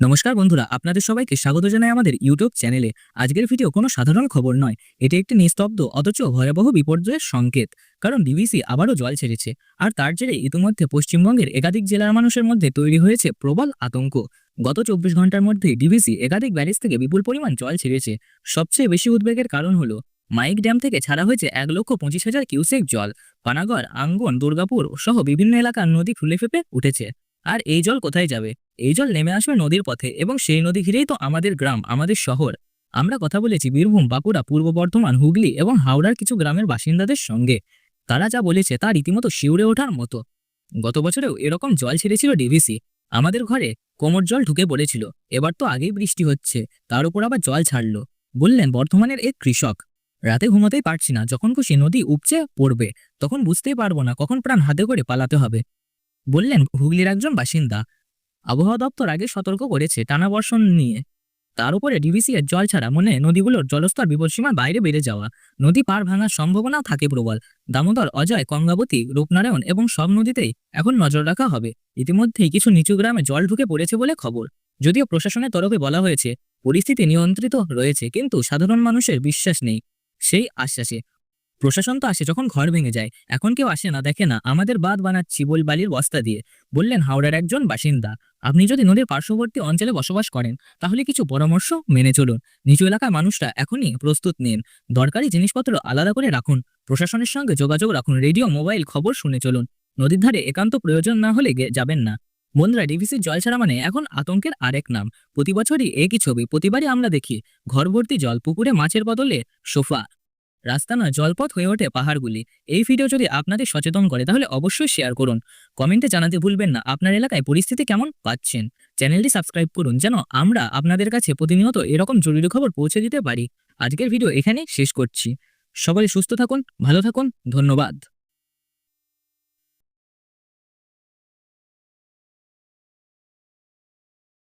নমস্কার বন্ধুরা, আপনাদের সবাইকে স্বাগত জানাই আমাদের ইউটিউব চ্যানেলে। আজকের ভিডিও কোনো সাধারণ খবর নয়। এটি একটি নিস্তব্ধ, অথচ ভয়াবহ বিপর্যয়ের সংকেত। কারণ ডিভিসি আবারও জল ছেড়েছে। আর তার জেরে ইতিমধ্যে পশ্চিমবঙ্গের একাধিক জেলার মানুষের মধ্যে তৈরি হয়েছে প্রবল আতঙ্ক। গত চব্বিশ ঘণ্টার মধ্যে ডিভিসি একাধিক ব্যারেজ থেকে বিপুল পরিমাণ জল ছেড়েছে। সবচেয়ে বেশি উদ্বেগের কারণ হলো, মাইক ড্যাম থেকে ছাড়া হয়েছে এক লক্ষ পঁচিশ হাজার কিউসেক জল। পানাগড়, আঙ্গন, দুর্গাপুর সহ বিভিন্ন এলাকার নদী ফুলে ফেপে উঠেছে। আর এই জল কোথায় যাবে? এই জল নেমে আসবে নদীর পথে এবং সেই নদী ঘিরেই তো আমাদের গ্রাম, আমাদের শহর। আমরা কথা বলেছি বীরভূম, বাঁকুড়া, পূর্ব বর্ধমান, হুগলি এবং হাওড়ার কিছু গ্রামের বাসিন্দাদের সঙ্গে। তারা যা বলেছে তা রীতিমতো শিউরে ওঠার মতো। গত বছরেও এরকম জল ছেড়েছিল ডিভিসি। আমাদের ঘরে কোমর জল ঢুকে পড়েছিল। এবার তো আগেই বৃষ্টি হচ্ছে। তার উপর আবার জল ছাড়লো। বললেন, বর্ধমানের এক কৃষক। রাতে ঘুমাতেই পারছি না। যখন খুশি নদী উপচে পড়বে, তখন বুঝতেই পারব না কখন প্রাণ হাতে করে পালাতে হবে। বললেন, হুগলির একজন বাসিন্দা। আবহাওয়া দপ্তর আগে সতর্ক করেছে টানা বর্ষণ নিয়ে। তার উপরে ডিভিসি এর জল ছাড়া মনে নদীগুলোর জলস্তর বিপদসীমার বাইরে বেড়ে যাওয়া। নদী পার ভাঙার সম্ভাবনাও থাকে প্রবল। দামোদর, অজয়, গঙ্গাবতী, রূপনারায়ণ এবং সব নদীতেই এখন নজর রাখা হবে। ইতিমধ্যেই কিছু নিচু গ্রামে জল ঢুকে পড়েছে বলে খবর। যদিও প্রশাসনের তরফে বলা হয়েছে, পরিস্থিতি নিয়ন্ত্রিত রয়েছে, কিন্তু সাধারণ মানুষের বিশ্বাস নেই। সেই আশ্বাসে প্রশাসন তো আসে যখন ঘর ভেঙে যায়। এখন কেউ আসে না, দেখে না। আমাদের বাঁধ বানাচ্ছি বল বালির বস্তা দিয়ে। বললেন, হাওড়ার একজন বাসিন্দা, আপনি যদি নদীর পার্শ্ববর্তী অঞ্চলে বসবাস করেন, তাহলে কিছু পরামর্শ মেনে চলুন। নিচু এলাকার মানুষরা এখনই প্রস্তুত নিন। দরকারি জিনিসপত্র আলাদা করে রাখুন। প্রশাসনের সঙ্গে যোগাযোগ রাখুন। রেডিও, মোবাইল খবর শুনে চলুন। নদীর ধারে একান্ত প্রয়োজন না হলে যাবেন না। বন্ধুরা, ডিভিসির জল ছাড়া মানে এখন আতঙ্কের আরেক নাম। প্রতি বছরই একই ছবি, প্রতিবারই আমরা দেখি। ঘর ভর্তি জল, পুকুরে মাছের বদলে সোফা। রাস্তা না জলপথ হয়ে ওঠে পাহাড়গুলি। এই ভিডিও যদি আপনাদের সচেতন করে, তাহলে অবশ্যই শেয়ার করুন। কমেন্টে জানাতে ভুলবেন না, আপনার এলাকায় পরিস্থিতি কেমন পাচ্ছেন? চ্যানেলটি সাবস্ক্রাইব করুন, যেন আমরা আপনাদের কাছে প্রতিনিয়ত এরকম জরুরি খবর পৌঁছে দিতে পারি। আজকের ভিডিও এখানে শেষ করছি। সবাই সুস্থ থাকুন, ভালো থাকুন, ধন্যবাদ।